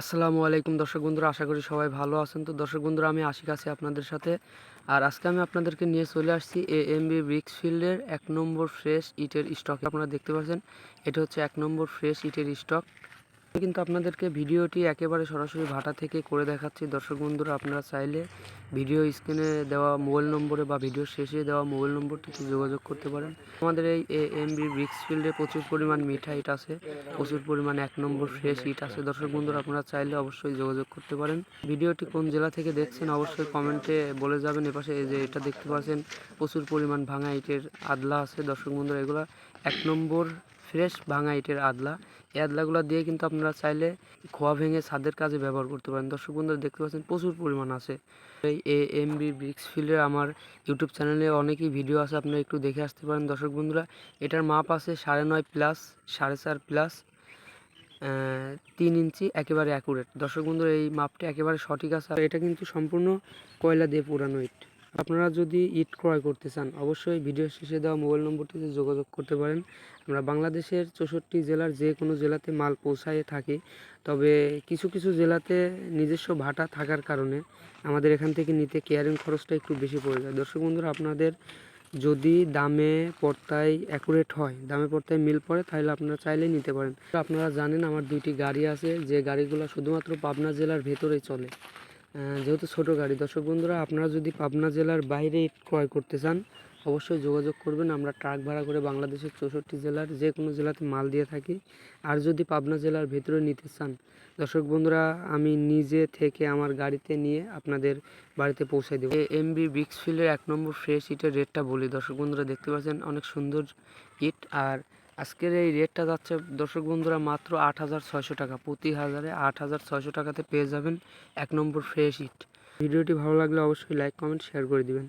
আসসালামু আলাইকুম দর্শক বন্ধুরা, আশা করি সবাই ভালো আছেন। তো দর্শক বন্ধুরা, আমি আশিক আছি আপনাদের সাথে। আর আজকে আমি আপনাদেরকে নিয়ে চলে আসছি এ এম বি ব্রিক্স ফিল্ডের এক নম্বর ফ্রেশ ইটের স্টক আপনারা দেখতে পাচ্ছেন, এটা হচ্ছে এক নম্বর ফ্রেশ ইটের স্টক কিন্তু আপনাদেরকে ভিডিওটি একেবারে সরাসরি ভাটা থেকে করে দেখাচ্ছি। দর্শক বন্ধুরা, আপনারা চাইলে ভিডিও স্ক্রিনে দেওয়া মোবাইল নম্বরে বা ভিডিও শেষে দেওয়া মোবাইল নম্বরটিতে যোগাযোগ করতে পারেন। আমাদের এই এম বি ব্রিক্স ফিল্ডে প্রচুর পরিমাণ মিঠা ইট আছে, প্রচুর পরিমাণ এক নম্বর ফ্রেশ ইট আছে। দর্শক বন্ধুরা, আপনারা চাইলে অবশ্যই যোগাযোগ করতে পারেন। ভিডিওটি কোন জেলা থেকে দেখছেন অবশ্যই কমেন্টে বলে যাবেন। এপাশে যে এটা দেখতে পাচ্ছেন, প্রচুর পরিমাণ ভাঙা ইটের আদলা আছে। দর্শক বন্ধুরা, এগুলো এক নম্বর ফ্রেশ ভাঙা ইটের আদলা। এই আদলাগুলো দিয়ে কিন্তু আপনারা চাইলে খোয়া ভেঙে ছাদের কাজে ব্যবহার করতে পারেন। দর্শক বন্ধুরা, দেখতে পাচ্ছেন প্রচুর পরিমাণ আছে। এই এ এম বি ব্রিক্স ফিল্ডের আমার ইউটিউব চ্যানেলে অনেকই ভিডিও আছে, আপনারা একটু দেখে আসতে পারেন। দর্শক বন্ধুরা, এটার মাপ আছে সাড়ে নয় প্লাস সাড়ে চার প্লাস তিন ইঞ্চি, একেবারে অ্যাকুরেট দর্শক বন্ধুরা, এই মাপটি একেবারে সঠিক আছে। আর এটা কিন্তু সম্পূর্ণ কয়লা দিয়ে পুরানো ইট। আপনারা যদি ইট ক্রয় করতে চান, অবশ্যই ভিডিও শেষে দেওয়া মোবাইল নম্বরটিতে যোগাযোগ করতে পারেন। আমরা বাংলাদেশের চৌষট্টি জেলার যে কোনো জেলাতে মাল পৌঁছায় থাকি, তবে কিছু কিছু জেলাতে নিজস্ব ভাটা থাকার কারণে আমাদের এখান থেকে নিতে কেয়ারিং খরচটা একটু বেশি পড়ে যায়। দর্শক বন্ধুরা, আপনাদের যদি দামে পর্তায় অ্যাকুরেট হয়, দামে পর্তায় মিল পড়ে, তাহলে আপনারা চাইলেই নিতে পারেন। আপনারা জানেন আমার দুইটি গাড়ি আছে, যে গাড়িগুলো শুধুমাত্র পাবনা জেলার ভেতরেই চলে। যেহেতু ছোট গাড়ি, দর্শক বন্ধুরা, আপনারা যদি পাবনা জেলার বাইরে ক্রয় করতে চান, অবশ্যই যোগাযোগ করবেন। আমরা ট্রাক ভাড়া করে বাংলাদেশের চৌষট্টি জেলার যে কোনো জেলাতে মাল দিয়ে থাকি। আর যদি পাবনা জেলার ভেতরে নিতে চান, দর্শক বন্ধুরা, আমি নিজে থেকে আমার গাড়িতে নিয়ে আপনাদের বাড়িতে পৌঁছে দেবো। এম বি ব্রিক্সফিল্ডের এক নম্বর ফ্রেশ ইটের রেটটা বলি। দর্শক বন্ধুরা, দেখতে পাচ্ছেন, অনেক সুন্দর ইট আর আজকের এই রেটটা যাচ্ছে, দর্শক বন্ধুরা, মাত্র আট হাজার ছয়শো টাকা। প্রতি হাজারে আট হাজার ছয়শো টাকাতে পেয়ে যাবেন এক নম্বর ফ্রেশ ইট ভিডিওটি ভালো লাগলে অবশ্যই লাইক কমেন্ট শেয়ার করে দিবেন।